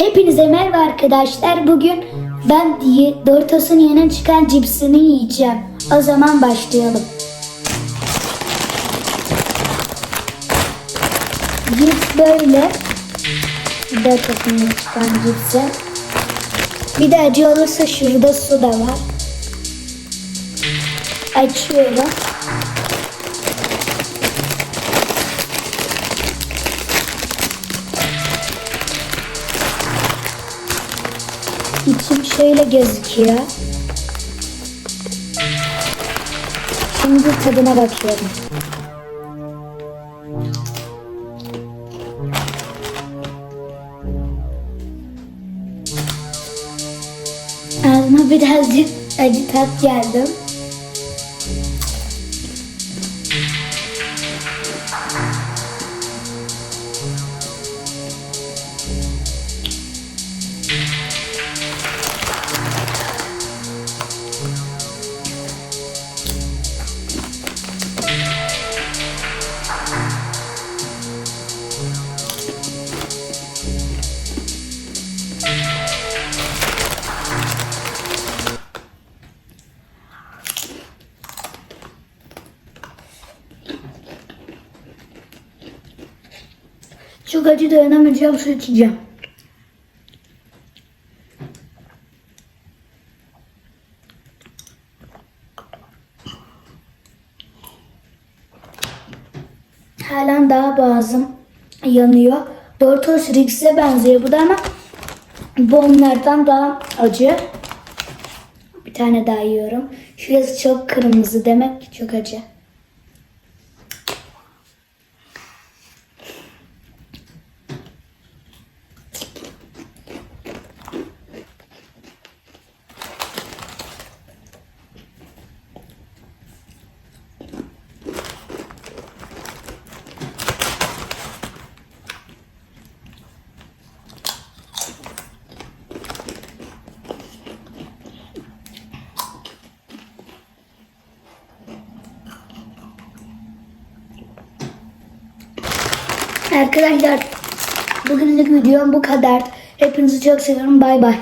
Hepinize merhaba arkadaşlar. Bugün ben diye Doritos'un yeni çıkan cipsini yiyeceğim. O zaman başlayalım. Cips böyle. Doritos'un yeni çıkan cipsi. Bir de acı olursa şurada su da var. Açıyorum. İçim şöyle gözüküyor. Şimdi tadına bakıyorum. Ağzıma birazcık acı tat geldi. Çok acı dayanamayacağım su içeceğim. Halen daha boğazım yanıyor. Doritos Rix'e benziyor bu da ama bu onlardan daha acı. Bir tane daha yiyorum. Şurası çok kırmızı demek ki çok acı. Arkadaşlar bugünlük videom bu kadar. Hepinizi çok seviyorum. Bay bay.